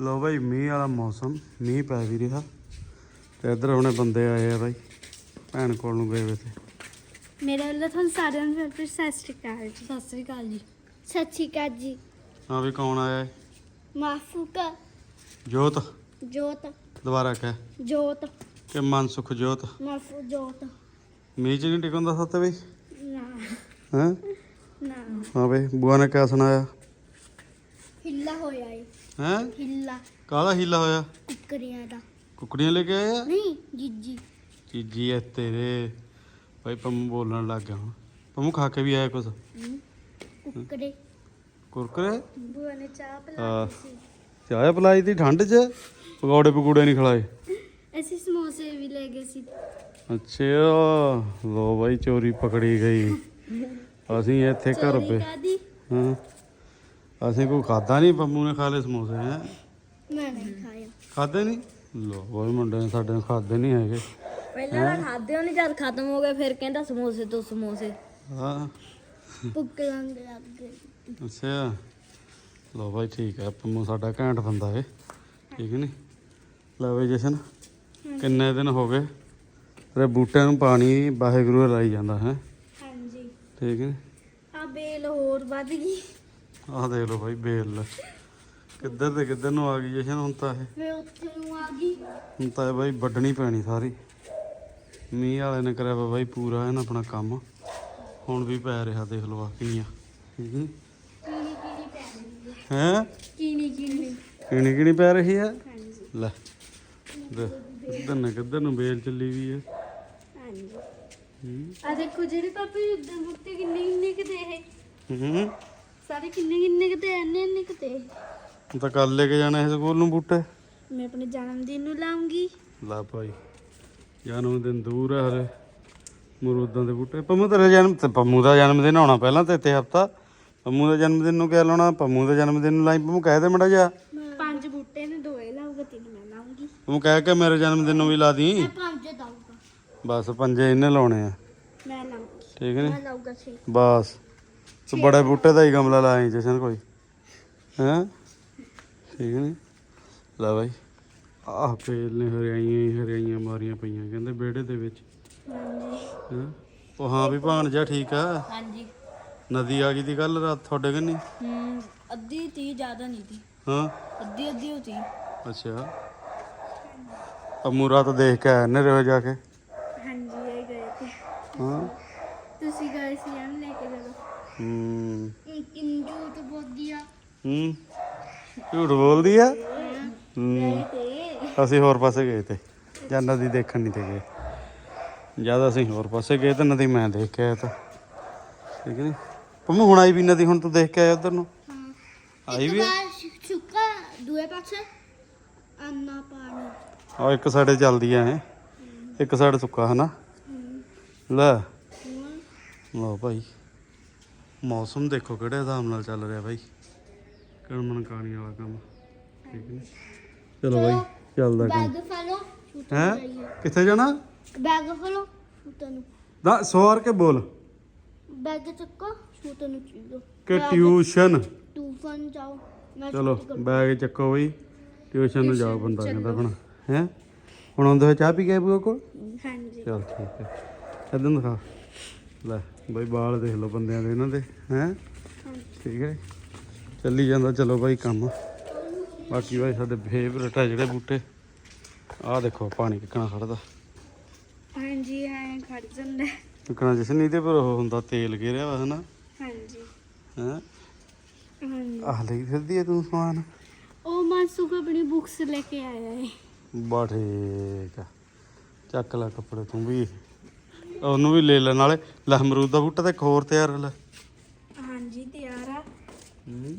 ਲੋ ਬਾਈ ਮੀਂਹ ਵਾਲਾ ਮੌਸਮ ਮੀਂਹ ਪੈ ਵੀ ਰਿਹਾ। ਤੇ ਇੱਧਰ ਹੁਣੇ ਬੰਦੇ ਆਏ ਆ ਬਾਈ ਭੈਣ ਕੋਲ ਨੂੰ ਗਏ ਵੇ ਤੇ। ਮੇਰੇ ਵੱਲੋਂ ਤੁਹਾਨੂੰ ਸਾਰਿਆਂ ਨੂੰ ਫਿਰ ਫਿਰ ਸਤਿ ਸ਼੍ਰੀ ਅਕਾਲ ਜੀ। ਸਤਿ ਸ਼੍ਰੀ ਅਕਾਲ ਜੀ। ਸਤਿ ਸ਼੍ਰੀ ਅਕਾਲ ਜੀ। ਹਾਂ ਵੀ ਕੌਣ ਆਇਆ ਹੈ? ਮਾਫੂਕਾ ਜੋਤ। ਜੋਤ। ਦੁਬਾਰਾ ਕਹਿ। ਜੋਤ। ਕਿ ਮਨਸੁਖ ਜੋਤ। ਮਾਫੂ ਜੋਤ। ਮੀਂਹ ਚ ਨਹੀਂ ਟਿਕਉਂਦਾ ਸੱਤ ਬਈ ਨਾ। ਹੈ? ਨਾ। ਹਾਂ ਬਈ ਬੁਆ ਨੇ ਕਿਆ ਸੁਣਾਇਆ? ਹਿੱਲਾ ਹੋਇਆ ਏ। ਹੈ? ਹਿੱਲਾ। ਕਾਹਦਾ ਹੀਲਾ ਹੋਇਆ? ਕੁੱਕਰੀਆਂ ਦਾ। ਕੁਕੜੀਆਂ ਲੈ ਕੇ ਆਏ ਆ? ਨਹੀਂ ਜੀਜੀ। ਚੀਜੀ ਐ ਤੇਰੇ। ਭਾਈ ਪੰਮੂ ਬੋਲਣ ਲੱਗ ਗਿਆ ਹੁਣ। ਪੰਮੂ ਖਾ ਕੇ ਵੀ ਆਇਆ ਕੁਛ? ਹਮ, ਕੁੱਕੜੇ। ਕੁਰਕਰੇ? ਬੁਆ ਨੇ ਚਾਹ ਹਾਂ। ਪਿਲਾਈ ਸੀ। ਚਾਹ ਪਲਾਈ ਦੀ ਠੰਡ 'ਚ? ਪਕੌੜੇ ਪਕੂੜੇ ਨਹੀਂ ਖਲਾਏ? ਅਸੀਂ ਸਮੋਸੇ ਵੀ ਲੈ ਗਏ ਸੀ। ਅੱਛਾ ਲੋ ਬਾਈ ਚੋਰੀ ਪਕੜੀ ਗਈ। ਅਸੀਂ ਇੱਥੇ ਘਰ ਚੋਰੀ ਪੇ ਹਾਂ। ਅਸੀਂ ਕੋਈ ਖਾਦਾ ਨਹੀਂ ਪੰਮੂ ਨੇ ਖਾ ਲਏ ਸਮੋਸੇ ਹੈ। ਮੈਂ ਨਹੀਂ ਖਾਇਆ। ਖਾਦੇ ਨਹੀਂ? ਲੋ ਬਾਈ ਮੁੰਡੇ ਨੇ ਸਾਡੇ ਨੇ ਖਾਦੇ ਨਹੀਂ ਹੈਗੇ। ਪਹਿਲਾਂ ਤਾਂ ਖਾਦੇ ਉਹਨੇ ਜਦ ਖਤਮ ਹੋ ਗਏ ਫਿਰ ਕਹਿੰਦਾ ਸਮੋਸੇ ਤੋਂ ਸਮੋਸੇ। ਹਾਂ। ਭੁੱਖ ਲੰਗ ਲੱਗ ਗਈ ਅੱਛਾ। ਲੋ ਬਾਈ ਠੀਕ ਹੈ। ਪੰਮੂ ਸਾਡਾ ਘੈਂਟ ਬੰਦਾ ਏ। ਠੀਕ ਨਹੀਂ? ਲੈ ਬਈ ਜਸ਼ਨ। ਕਿੰਨੇ ਦਿਨ ਹੋ ਗਏ? ਤੇਰੇ ਬੂਟਿਆਂ ਨੂੰ ਪਾਣੀ ਵਾਹਿਗੁਰੂ ਲਾਈ ਜਾਂਦਾ ਹੈ? ਹਾਂਜੀ। ਠੀਕ ਹੈ ਆ ਬੇਲ ਹੋਰ ਵੱਧ ਗਈ। ਆਹ ਦੇਖ ਲਓ ਬਾਈ ਬੇਲ। ਕਿੱਧਰ ਤੇ ਕਿੱਧਰ ਨੂੰ ਆ ਗਈ ਜਸ਼ਨ ਹੁਣ ਤਾਂ ਇਹ ਮੈਂ ਉੱਥੇ ਨੂੰ ਆ ਗਈ। ਹੁਣ ਤਾਂ ਇਹ ਬਾਈ ਵੱਢਣੀ ਪੈਣੀ ਸਾਰੀ। ਮੀਂਹ ਵਾਲੇ ਨੇ ਕਰਿਆ ਵਾ ਬਾਈ ਪੂਰਾ ਇਹਨਾਂ ਆਪਣਾ ਕੰਮ। ਹੁਣ ਵੀ ਪੈ ਰਿਹਾ ਦੇਖ ਲਓ ਆ ਕੀਆਂ ਠੀਕ ਨੀ ਕੀਣੀ ਕੀਣੀ ਪੈ ਰਹੀ ਹੈ। ਹੈ? ਕੀਣੀ ਕੀਣੀ ਕਿਹਣੀ ਪੈ ਰਹੀ ਹੈ? ਲੈ ਦੇ ਕਿੱਧਰ ਨੇ ਕਿੱਧਰ ਨੂੰ ਬੇਲ ਚੱਲੀ ਵੀ ਹੈ? ਹਾਂਜੀ। ਆ ਦੇਖੋ ਜਿਹੜੇ ਪਾਪੇ ਉਦਾਂ ਬੁੱਤੇ ਕਿੰਨੇ ਕਿੰਨੇ ਕਿਤੇ ਇਹ। ਹੂੰ। ਸਾਰੇ ਕਿੰਨੇ ਕਿੰਨੇ ਕਿਤੇ ਇੰਨੇ ਇੰਨੇ ਕਿਤੇ ਹੁਣ ਤਾਂ ਕੱਲ ਲੈ ਕੇ ਜਾਣਾ ਹੈ ਸਕੂਲ ਨੂੰ ਬੂਟੇ। ਮੈਂ ਆਪਣੇ ਜਨਮ ਦਿਨ ਨੂੰ ਲਾਉਂਗੀ। ਲੈ ਭਾਈ ਜਨਮ ਦਿਨ ਦੂਰ ਹੈ ਹਲੇ ਮਰੂਦਾਂ ਦੇ ਬੂਟੇ। ਪੰਮੂ ਤੇਰਾ ਜਨਮ ਤੇ ਪੰਮੂ ਦਾ ਜਨਮ ਦਿਨ ਆਉਣਾ ਪਹਿਲਾਂ ਤੇ ਇੱਥੇ ਹਫਤਾ। ਪੰਮੂ ਦਾ ਜਨਮ ਦਿਨ ਨੂੰ ਕਿਆ ਲਾਉਣਾ? ਪੰਮੂ ਦੇ ਜਨਮ ਦਿਨ ਨੂੰ ਲਾਈ। ਪੰਮੂ ਕਹਿ ਦੇ ਮੜਾ ਜਾ ਪੰਜ ਬੂਟੇ ਨੇ ਦੋ ਇਹ ਲਾਊਗਾ ਤਿੰਨ ਮੈਂ ਲਾਉਂਗੀ ਤੂੰ ਕਹਿ ਕੇ ਮੇਰੇ ਜਨਮ ਦਿਨ ਨੂੰ ਵੀ ਲਾ ਦੀ। ਮੈਂ ਪੰਜ ਦਊਗਾ। ਬਸ ਪੰਜੇ ਇਹਨੇ ਲਾਉਣੇ ਆ। ਮੈਂ ਲਾਉਂਗੀ ਠੀਕ ਮੈਂ ਨਹੀਂ ਲਾਊਗਾ ਛੇ। ਬਸ। ਤੂੰ ਬੜੇ ਬੂਟੇ ਦਾ ਹੀ ਗਮਲਾ ਲਾਈ ਜਸ਼ਨ ਕੋਈ। ਹੈਂ? ਠੀਕ ਨਹੀਂ ਲੈ ਬਾਈ। ਆਹ ਪੇਲ ਨੇ ਹਰਿਆਈਆਂ ਹੀ ਹਰਿਆਈਆਂ ਮਾਰੀਆਂ ਪਈਆਂ ਕਹਿੰਦੇ ਵਿਹੜੇ ਦੇ ਵਿੱਚ। ਹੈਂ? ਉਹ ਹਾਂ ਵੀ ਠੀਕ ਆ। ਹਾਂਜੀ। ਨਦੀ ਆ ਗਈ ਦੀ ਕੱਲ ਰਾਤ ਤੁਹਾਡੇ ਕੰਨੀ? ਹੂੰ ਅੱਧੀ ਤੀ ਜ਼ਿਆਦਾ ਨਹੀਂ ਤੀ। ਹਾਂ? ਅੱਧੀ ਅੱਧੀ ਹੋਤੀ ਅੱਛਾ। ਅਮੂ ਰਾਤ ਦੇਖ ਕੇ ਆਏ ਨੇ ਰੋ ਜਾ ਕੇ? ਹਾਂਜੀ ਇਹ ਗਏ ਤੇ ਹਾਂ? ਤੁਸੀਂ ਗਏ ਸੀ ਲੈ ਕੇ ਜਦੋਂ? ਹੂੰ। ਇੰਜੂ ਤੇ ਬੋਦੀਆ ਹੂੰ? ਝੂਠ ਬੋਲਦੀ ਆ? ਅਸੀਂ ਹੋਰ ਪਾਸੇ ਗਏ ਤੇ। ਜਾਂ ਨਦੀ ਦੇਖਣ ਨਹੀਂ ਤੇ ਗਏ। ਜਦ ਅਸੀਂ ਹੋਰ ਪਾਸੇ ਗਏ ਤਾਂ ਨਦੀ ਮੈਂ ਦੇਖ ਕੇ ਆਇਆ ਤਾਂ। ਠੀਕ ਨਹੀਂ? ਪੰਮੂ ਹੁਣ ਆਈ ਵੀ ਨਦੀ ਹੁਣ ਤੂੰ ਦੇਖ ਕੇ ਆਇਆ ਉਧਰ ਨੂੰ? ਆਈ ਵੀ ਆ? ਸੁੱਕਾ ਦੂਏ ਪਾਸੇ। ਅੰਨਾ ਪਾਣੀ। ਆਹ ਇੱਕ ਸਾਡੇ ਚੱਲਦੀ ਆ ਇਹ। ਇੱਕ ਸਾਡੇ ਸੁੱਕਾ ਹਨਾ? ਲੈ। ਲਓ ਭਾਈ। ਮੌਸਮ ਦੇਖੋ ਕਿਹੜੇ ਹਿਸਾਬ ਨਾਲ ਚੱਲ ਰਿਹਾ ਭਾਈ। ਕਣਮਨ ਕਾਣੀ ਵਾਲਾ ਕੰਮ। ਠੀਕ ਨੇ ਚਲੋ ਭਾਈ ਚੱਲਦਾ ਕੰਮ। ਬੈਗ ਫੜੋ ਛੂਟ ਹੈ? ਕਿੱਥੇ ਜਾਣਾ? ਬੈਗ ਫੜੋ ਛੂਟ ਨੂੰ। ਦਾ ਸਵਾਰ ਕੇ ਬੋਲ। ਬੈਗ ਚੱਕੋ ਛੂਟ ਨੂੰ ਚੀਜ਼ੋ ਕਿ ਟਿਊਸ਼ਨ। ਟੂਫਨ ਜਾਓ। ਮੈਂ ਚਲੋ ਬੈਗ ਚੱਕੋ ਬਈ। ਟਿਊਸ਼ਨ ਨੂੰ ਜਾਓ ਬੰਦਾ ਕਹਿੰਦਾ ਆਪਣਾ ਹੈ? ਹੁਣ ਆਉਂਦੇ ਹੋਏ ਚਾਹ ਪੀ ਕੇ ਬੂਆ ਕੋਲ? ਹਾਂਜੀ। ਚਲ ਠੀਕ ਹੈ। ਇਦਾਂ ਦਿਖਾ। ਲੈ ਬਈ ਬਾਲ ਦੇਖ ਲਓ ਬੰਦਿਆਂ ਦੇ ਇਹਨਾਂ ਦੇ। ਹੈ? ਠੀਕ ਹੈ। ਚੱਲੀ ਜਾਂਦਾ ਚਲੋ ਬਾਈ ਕੰਮ। ਬਾਕੀ ਬਾਈ ਸਾਡੇ ਫੇਵਰਟ ਆ ਜਿਹੜੇ ਬੂਟੇ। ਆਹ ਦੇਖੋ ਪਾਣੀ ਕਿੱਕਣਾ ਖੜਦਾ। ਹਾਂਜੀ ਐਂ ਖੜ ਜਾਂਦਾ। ਕਿੱਕਣਾ ਜਿਸ ਨਹੀਂ ਤੇ ਪਰ ਉਹ ਹੁੰਦਾ ਤੇਲ ਘੇਰਿਆ ਵਾ ਹਨਾ? ਹਾਂਜੀ। ਹੈ? ਹਾਂਜੀ। ਆਹ ਲਈ ਫਿਰਦੀ ਹੈ ਤੂੰ ਸਮਾਨ? ਉਹ ਮਾਸੂਕ ਆਪਣੀ ਬੁੱਕਸ ਲੈ ਕੇ ਆਇਆ ਹੈ ਬਾ ਠੀਕ ਆ। ਚੱਕ ਲੈ ਕੱਪੜੇ ਤੂੰ ਵੀ। ਉਹਨੂੰ ਵੀ ਲੈ ਲੈ ਨਾਲੇ ਲੈ ਅਮਰੂਦ ਦਾ ਬੂਟਾ ਤੇ ਇੱਕ ਹੋਰ ਤਿਆਰ ਲੈ। ਹੂੰ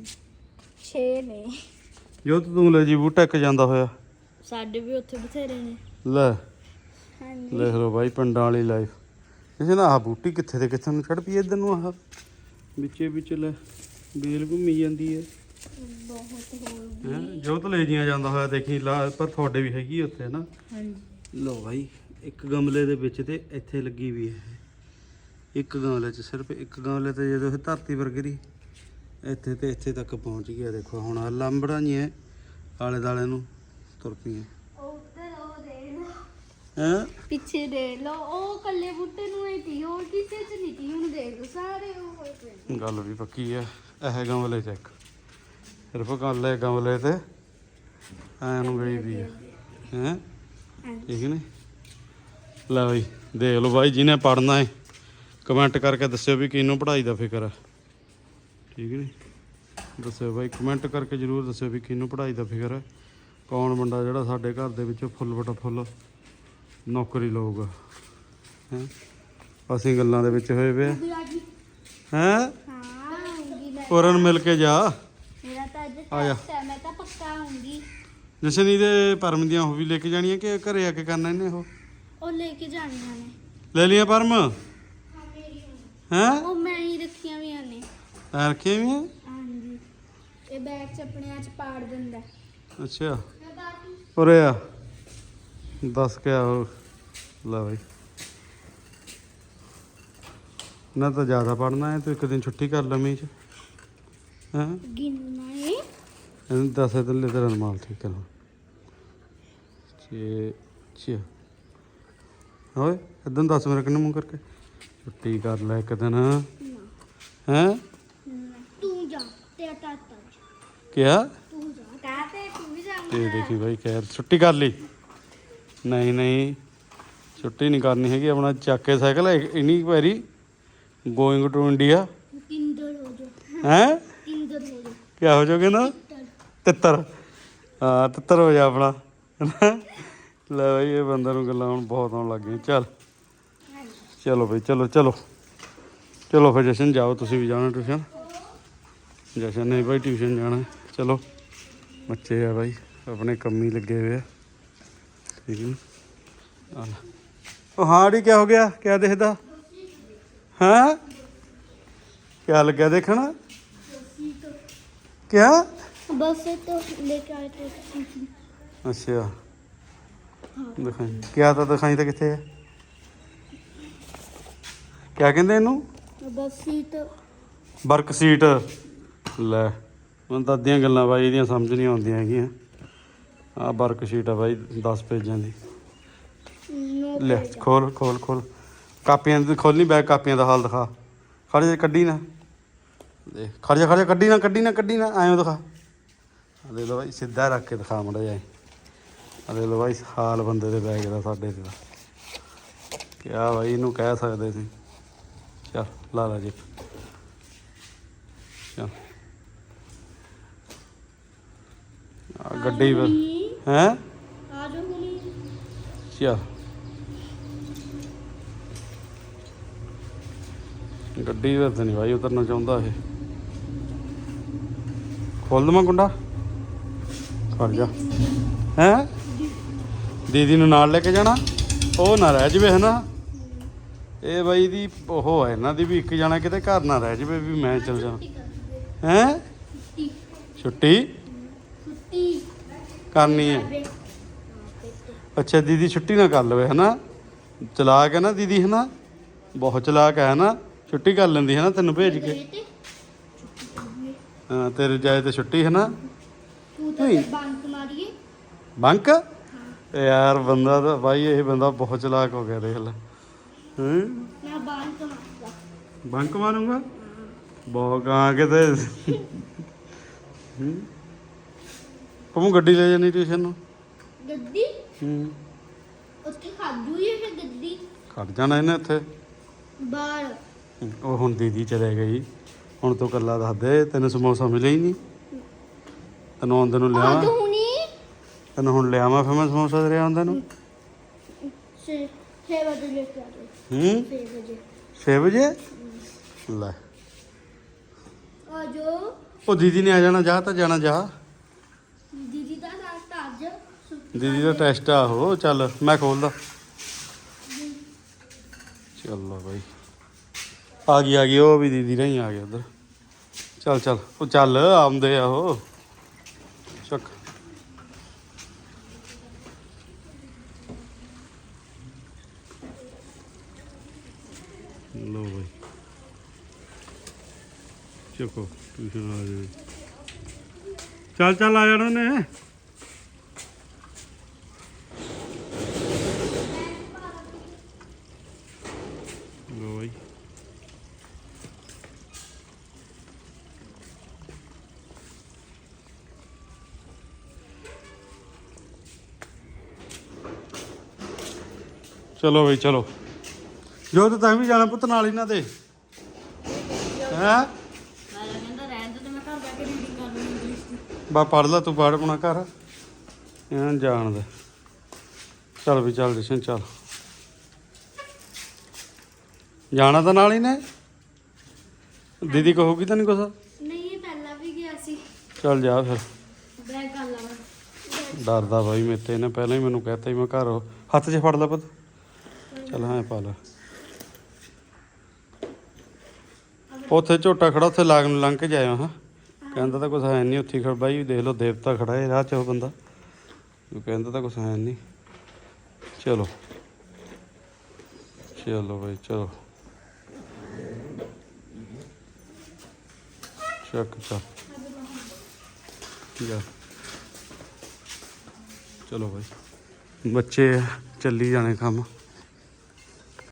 6 ਨੇ। ਜੋ ਤੂੰ ਲੈ ਜੀ ਬੂਟਾ ਇੱਕ ਜਾਂਦਾ ਹੋਇਆ। ਸਾਡੇ ਵੀ ਉੱਥੇ ਬਥੇਰੇ ਨੇ। ਲੈ ਹਾਂਜੀ। ਦੇਖ ਲਓ ਬਾਈ ਪਿੰਡਾਂ ਵਾਲੀ ਲਾਈਫ ਇਸ ਨਾ ਆਹ ਬੂਟੀ ਕਿੱਥੇ ਤੇ ਕਿੱਥੇ ਨੂੰ ਛੱਡ ਪਈ ਇਧਰ ਨੂੰ ਆਹ। ਵਿੱਚੇ ਵਿੱਚ ਲੈ ਬੇਲ ਘੁੰਮੀ ਜਾਂਦੀ ਹੈ ਬਹੁਤ ਹੋਰ ਹੈ ਜੋ ਤਾਂ ਲੈ ਜੀਆਂ ਜਾਂਦਾ ਹੋਇਆ ਦੇਖੀ ਲਾ ਪਰ ਤੁਹਾਡੇ ਵੀ ਹੈਗੀ ਉੱਥੇ ਨਾ। ਹਾਂਜੀ। ਲੋ ਭਾਈ ਇੱਕ ਗਮਲੇ ਦੇ ਵਿੱਚ ਤੇ ਇੱਥੇ ਲੱਗੀ ਵੀ ਹੈ। ਇੱਕ ਗਮਲੇ 'ਚ ਸਿਰਫ ਇੱਕ ਗਮਲੇ ਤੇ ਜਦੋਂ ਇਹ ਧਰਤੀ ਪਰ ਗਿਰੀ ਇੱਥੇ ਤੇ ਇੱਥੇ ਤੱਕ ਪਹੁੰਚ ਗਿਆ ਦੇਖੋ ਹੁਣ ਆਹ ਲਾਂਬੜਾਂ ਹੀ ਹੈ ਆਲੇ ਦਾਲੇ ਨੂੰ ਤੁਰ ਪਈਏ ਉੱਧਰ ਉਹ ਦੇਖ ਲਓ। ਹੈ? ਪਿੱਛੇ ਦੇਖ ਲਓ ਉਹ ਕੱਲੇ ਬੁੱਟੇ ਨੂੰ ਹੀ ਤੀ ਹੋਰ ਕਿਸੇ ਚ ਨਹੀਂ ਤੀ ਹੁਣ ਦੇਖ ਲਓ ਸਾਰੇ ਉਹ ਹੋਏ ਪਏ ਗੱਲ ਵੀ ਪੱਕੀ ਆ ਇਹ ਗਮਲੇ ਚੈੱਕ ਸਿਰਫ ਗਮਲੇ ਗਮਲੇ ਤੇ ਐਂ ਨੂੰ ਗਈ ਵੀ ਹੈ? ਹੈ ਠੀਕ ਨੇ? ਲੈ ਬਈ ਦੇਖ ਲਓ ਬਾਈ ਜਿਹਨੇ ਪੜਨਾ ਹੈ ਕਮੈਂਟ ਕਰਕੇ ਦੱਸਿਓ ਵੀ ਕਿਹਨੂੰ ਪੜ੍ਹਾਈ ਦਾ ਫਿਕਰ ਹੈ ਠੀਕ ਨੇ? ਦੱਸਿਓ ਬਾਈ ਕਮੈਂਟ ਕਰਕੇ ਜਰੂਰ ਦੱਸਿਓ ਵੀ ਕਿਹਨੂੰ ਪੜ੍ਹਾਈ ਦਾ ਫਿਕਰ ਹੈ। ਕੌਣ ਮੁੰਡਾ ਜਿਹੜਾ ਸਾਡੇ ਘਰ ਦੇ ਵਿੱਚ ਫੁੱਲ ਬਟਾ ਫੁੱਲ ਨੌਕਰੀ ਲਊਗਾ। ਹੈ? ਅਸੀਂ ਗੱਲਾਂ ਦੇ ਵਿੱਚ ਹੋਏ ਵੇ। ਹੈ? ਹਾਂ। ਆਉਂਗੀ ਮੈਂ ਉਰਨ ਮਿਲ ਕੇ ਜਾ। ਮੇਰਾ ਤਾਂ ਅੱਜ ਆ ਜਾ। ਟੈਸਟ ਹੈ ਮੈਂ ਤਾਂ ਪੱਕਾ ਆਉਂਗੀ ਜਸ਼ਨੀ ਦੇ ਪਰਮ ਦੀਆਂ ਉਹ ਵੀ ਲੈ ਕੇ ਜਾਣੀਆਂ ਕਿ ਘਰੇ ਆ ਕੇ ਕਰਨਾ ਇਹਨੇ ਉਹ? ਉਹ ਲੈ ਕੇ ਜਾਣੀਆਂ ਨੇ। ਲੈ ਲਿਆ ਪਰਮ? ਹੈ ਉਹ ਮੈਂ ਹੀ ਐ ਰੱਖੇ ਵੀ ਹੈ? ਹਾਂਜੀ। ਇਹ ਬੈਗ ਚ ਆਪਣੇ ਆਚ ਪਾੜ ਦਿੰਦਾ। ਅੱਛਾ। ਉਰੇ ਆ। ਦੱਸ ਕੇ ਆਓ ਲੈ ਬਾਈ। ਨਾ ਤਾਂ ਜ਼ਿਆਦਾ ਪੜਨਾ ਹੈ ਤੂੰ ਇੱਕ ਦਿਨ ਛੁੱਟੀ ਕਰ ਲਵੀਂ ਚ। ਹਾਂ? ਗਿਣਨਾ ਹੈ ਇਹਨੂੰ ਦੱਸ ਦੇ ਲੈ ਤੇਰਾ ਰੁਮਾਲ ਠੀਕ ਕਰ ਛੇ ਛੇ। ਹੋਏ ਇਦਾਂ ਦੱਸ ਮੇਰੇ ਕਿੰਨੇ ਮੂੰਹ ਕਰਕੇ। ਛੁੱਟੀ ਕਰ ਲੈ ਇੱਕ ਦਿਨ। ਹੈ। ਤੂੰ ਟਾਟਾ ਕਿਹਾ ਤੂੰ ਜਾ ਕਾਤੇ ਤੂੰ ਵੀ ਦੇਖੀ ਬਾਈ ਖੈਰ ਛੁੱਟੀ ਕਰ ਲਈ। ਨਹੀਂ ਨਹੀਂ ਛੁੱਟੀ ਨਹੀਂ ਕਰਨੀ ਹੈਗੀ ਆਪਣਾ ਚੱਕ ਕੇ ਸਾਈਕਲ ਇਨੀ ਵਾਰੀ ਗੋਇੰਗ ਟੂ ਇੰਡੀਆ ਤਿੰਦਰ ਹੋ ਜਾ। ਹੈ? ਤਿੰਦਰ ਹੋ ਜਾ। ਕਿਆ ਹੋ ਜਾਓਗੇ ਨਾ? ਟਰ ਤਿੱਤਰ। ਹਾਂ ਤਿੱਤਰ ਹੋ ਜਾ ਆਪਣਾ। ਲੈ ਬਾਈ ਇਹ ਬੰਦੇ ਨੂੰ ਗੱਲਾਂ ਹੁਣ ਬਹੁਤ ਆਉਣ ਲੱਗ ਗਈਆਂ। ਚੱਲ। ਚਲੋ ਬਈ ਚਲੋ ਚਲੋ। ਚਲੋ ਫਿਰ ਜਸ਼ਨ ਜਾਓ ਤੁਸੀਂ ਵੀ ਜਾਣਾ ਟਿਊਸ਼ਨ। ਜਸ਼ਨ ਨੇ ਭਾਈ ਟਿਊਸ਼ਨ ਜਾਣਾ। ਚਲੋ ਬੱਚੇ ਆ ਭਾਈ ਆਪਣੇ ਕੰਮ ਲੱਗੇ ਹੋਏ ਆ। ਠੀਕ ਹੈ ਉਹ ਹਾਂ ਢੀ ਕੀ ਹੋ ਗਿਆ? ਕੀ ਦੇਖਦਾ? ਹਾਂ? ਕੀ ਲੱਗਿਆ ਦੇਖਣਾ? ਕੀ ਬਸ ਤੋਂ ਲੈ ਕੇ ਆਏ ਤੇ ਅੱਛਾ। ਦਿਖਾਈ। ਕਿਆ ਤਾਂ ਦਿਖਾਈ ਤਾਂ ਕਿੱਥੇ ਹੈ ਕਿਆ ਕਹਿੰਦੇ ਇਹਨੂੰ? ਬਸ ਸੀਟ। Work seat. ਲੈ, ਮੈਨੂੰ ਤਾਂ ਅੱਧੀਆਂ ਗੱਲਾਂ ਬਾਈ ਇਹਦੀਆਂ ਸਮਝ ਨਹੀਂ ਆਉਂਦੀਆਂ ਹੈਗੀਆਂ। ਆ ਵਰਕ ਸ਼ੀਟ ਆ ਬਾਈ 10 ਪੇਜਾਂ ਦੀ। ਲੈ, ਖੋਲ ਖੋਲ ਖੋਲ। ਕਾਪੀਆਂ ਦੀ ਖੋਲਣੀ ਬੈਗ ਕਾਪੀਆਂ ਦਾ ਹਾਲ ਦਿਖਾ। ਖੜੇ ਕੱਢੀ ਨਾ। ਦੇਖ ਖੜ ਜਾ ਖੜ ਜਾ, ਕੱਢੀ ਨਾ ਕੱਢੀ ਨਾ ਕੱਢੀ ਨਾ ਐਂ ਦਿਖਾ। ਆ ਦੇ ਲੋ ਬਾਈ, ਸਿੱਧਾ ਰੱਖ ਕੇ ਦਿਖਾ ਮੜਾ ਜਾਏ ਆ ਦੇ ਲੋ ਬਾਈ, ਹਾਲ ਬੰਦੇ ਦੇ ਬੈਗ ਦਾ, ਸਾਡੇ ਦੇ ਦਾ। ਕਿਆ ਬਾਈ, ਇਹਨੂੰ ਕਹਿ ਸਕਦੇ ਸੀ ਚਲ, ਲਾ ਲਾ ਜੀ। ਚਲ। ਆ ਗੱਡੀ ਬਸ ਹੈ? ਆ ਗੱਡੀ ਵਿੱਚ ਨਹੀਂ ਭਾਈ ਉਤਰਨਾ ਚਾਹੁੰਦਾ ਇਹ। ਖੋਲ ਦਵਾਂ ਗੁੰਡਾ। ਖੜ ਜਾ। ਹੈ? ਦੀਦੀ ਨੂੰ ਨਾਲ ਲੈ ਕੇ ਜਾਣਾ। ਉਹ ਨਾ ਰਹਿ ਜਵੇ ਹਨਾ। ਇਹ ਬਾਈ ਦੀ ਉਹ ਹੈ ਇਹਨਾਂ ਦੀ ਵੀ ਇੱਕ ਜਾਣਾ ਕਿਤੇ ਘਰ ਨਾ ਰਹਿ ਜਵੇ ਵੀ ਮੈਂ ਚਲ ਜਾਣਾ ਹੈ? ਛੁੱਟੀ? ਕਰਨੀ ਹੈ। ਅੱਛਾ ਦੀਦੀ ਛੁੱਟੀ ਨਾ ਕਰ ਲਵੇ ਹਨਾ? ਚਲਾਕ ਹੈ ਨਾ ਦੀਦੀ ਹਨਾ? ਬਹੁਤ ਚਲਾਕ ਹੈ ਨਾ ਛੁੱਟੀ ਕਰ ਲੈਂਦੀ ਹੈ ਤੈਨੂੰ ਭੇਜ ਕੇ। ਹਾਂ ਤੇਰੇ ਜਾਏ ਤੇ ਛੁੱਟੀ ਹੈ ਨਾ ਤੂੰ ਤਾਂ ਬੰਕ ਮਾਰੀਏ। ਬੰਕ? ਯਾਰ ਬੰਦਾ ਤਾਂ ਭਾਈ ਇਹ ਬੰਦਾ ਬਹੁਤ ਚਲਾਕ ਹੋ ਗਿਆ ਦੇਖ ਲੈ। ਹੂੰ? ਮੈਂ ਬੰਕ ਮਾਰੂੰਗਾ? ਬਹੁਤ ਕਾਂ ਕਿਤੇ। ਹੂੰ। ਪੰਮੂ ਗੱਡੀ ਲੈ ਜਾਣੀ ਟਿਊਸ਼ਨ ਨੂੰ? ਗੱਦੀ ਹੂੰ। ਉੱਥੇ ਖਾਜੂ ਹੀ ਹੈ ਗੱਦੀ ਖੜ ਜਾਣਾ ਇਹਨੇ ਇੱਥੇ ਬਾਹਰ। ਉਹ ਹੁਣ ਦੀਦੀ ਚਲੇ ਗਈ। ਹੁਣ ਤੂੰ ਕੱਲਾ ਦੱਸ ਦੇ ਤੈਨੂੰ ਸਮੋਸਾ ਮਿਲਿਆ ਹੀ ਨਹੀਂ। ਤੈਨੂੰ ਆਉਂਦੇ ਨੂੰ ਲਿਆਵਾਂ। ਆਦ ਹੁਣੀ? ਤੈਨੂੰ ਹੁਣ ਲਿਆਵਾਂ ਫਿਰ ਮੈਂ ਸਮੋਸਾ ਤੇਰੇ ਆਉਂਦੇ ਨੂੰ? ਸੇ ਛੇ ਵਜੇ ਲੈ ਕੇ ਹੂੰ? ਛੇ ਵਜੇ। 6 ਵਜੇ? ਲੈ। ਆਜੋ ਉਹ ਦੀਦੀ ਨੇ ਆ ਜਾਣਾ ਜਾ ਤਾਂ ਜਾਣਾ ਜਾ। ਦੀਦੀ ਦਾ ਟੈਸਟ ਆ ਉਹ, ਚੱਲ ਮੈਂ ਖੋਲਦਾ। ਚੱਲੋ ਬਾਈ। ਆ ਗਈ ਆ ਗਈ, ਉਹ ਵੀ ਦੀਦੀ ਨਹੀਂ ਆ ਗਿਆ ਉਧਰ। ਚੱਲ ਚੱਲ, ਉਹ ਚੱਲ, ਆਉਂਦੇ ਆ ਉਹ। ਚੱਕ। ਲੋ ਬਾਈ। ਚੱਕੋ ਟਿਊਸ਼ਨ ਆ ਜਾਏ ਚੱਲ ਚੱਲ, ਆ ਜਾਣਾ ਨੇ ਚਲੋ ਬਈ ਚਲੋ। ਜੋ ਤਾਂ ਵੀ ਜਾਣਾ ਪੁੱਤ ਨਾਲ ਇਹਨਾਂ ਦੇ। ਹੈ? ਮੈਂ ਕਹਿੰਦਾ ਰਹਿਣ ਦੇ ਤੇ ਮੈਂ ਘਰ ਜਾ ਕੇ ਰੀਡਿੰਗ ਕਰ ਲੂੰਗੀ ਇੰਗਲਿਸ਼ ਦੀ ਬਾ ਪੜ ਲੈ ਤੂੰ ਪੜ ਆਪਣਾ ਘਰ। ਇਹਨਾਂ ਨੂੰ ਜਾਣ ਦੇ। ਚੱਲ ਵੀ ਚੱਲ ਜਸ਼ਨ ਚੱਲ। ਜਾਣਾ ਤਾਂ ਨਾਲ ਹੀ ਨੇ? ਦੀਦੀ ਕਹੂਗੀ ਤਾਂ ਨਹੀਂ ਕੁਛ? ਨਹੀਂ ਇਹ ਪਹਿਲਾਂ ਵੀ ਗਿਆ ਸੀ। ਚੱਲ ਜਾ ਫਿਰ। ਬੈਗ ਕਰ ਲਵਾਂ ਡਰਦਾ ਬਾਈ ਮੇਰੇ ਤੇ ਇਹਨੇ ਪਹਿਲਾਂ ਹੀ ਮੈਨੂੰ ਕਹਿਤਾ ਸੀ ਮੈਂ ਘਰ ਹੱਥ 'ਚ ਫੜ ਲੈ ਪੁੱਤ। ਚੱਲ ਹਾਂ ਪਾ ਲੈ। ਉੱਥੇ ਝੋਟਾ ਖੜਾ, ਉੱਥੇ ਲਾਗ ਨੂੰ ਲੰਘ ਕੇ ਜਾਇਆ ਹਾਂ। ਕਹਿੰਦਾ ਤਾਂ ਕੁਛ ਹੈ ਨਹੀਂ ਉੱਥੇ ਖੜ ਬਾਈ, ਦੇਖ ਲਓ, ਦੇਵਤਾ ਖੜਾ ਹੈ, ਰਾਹ 'ਚ ਉਹ ਬੰਦਾ। ਉਹ ਕਹਿੰਦਾ ਤਾਂ ਕੁਛ ਹੈ ਨਹੀਂ। ਚਲੋ। ਚਲੋ ਬਾਈ, ਚਲੋ। ਚੱਕ ਚੱਕ। ਠੀਕ ਆ ਚਲੋ ਬਾਈ। ਬੱਚੇ ਚੱਲੀ ਜਾਣੇ ਕੰਮ।